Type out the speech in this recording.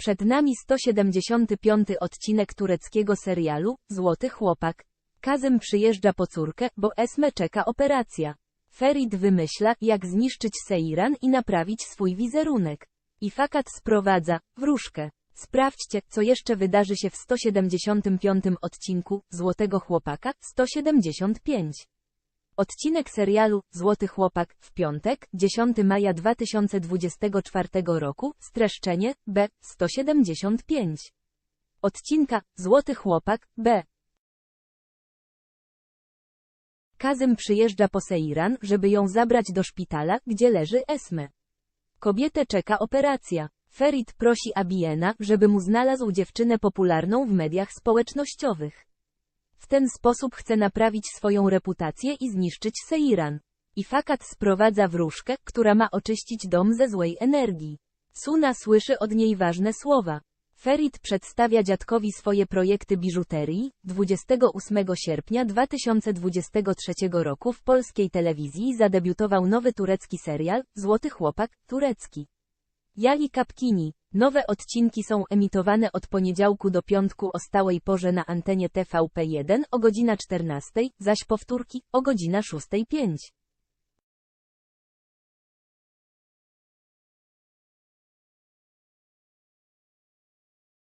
Przed nami 175 odcinek tureckiego serialu Złoty Chłopak. Kazem przyjeżdża po córkę, bo Esme czeka operacja. Ferit wymyśla, jak zniszczyć Seiran i naprawić swój wizerunek. I Fakat sprowadza wróżkę. Sprawdźcie, co jeszcze wydarzy się w 175 odcinku Złotego Chłopaka 175. Odcinek serialu Złoty Chłopak w piątek, 10 maja 2024 roku, streszczenie B 175. Odcinka Złoty Chłopak B. Kazym przyjeżdża po Seiran, żeby ją zabrać do szpitala, gdzie leży Esme. Kobietę czeka operacja. Ferit prosi Abiena, żeby mu znalazł dziewczynę popularną w mediach społecznościowych. W ten sposób chce naprawić swoją reputację i zniszczyć Seiran. I Fakat sprowadza wróżkę, która ma oczyścić dom ze złej energii. Suna słyszy od niej ważne słowa. Ferit przedstawia dziadkowi swoje projekty biżuterii. 28 sierpnia 2023 roku w polskiej telewizji zadebiutował nowy turecki serial Złoty Chłopak turecki. Jali Kapkini. Nowe odcinki są emitowane od poniedziałku do piątku o stałej porze na antenie TVP1 o godzina 14, zaś powtórki o godzina 6.05.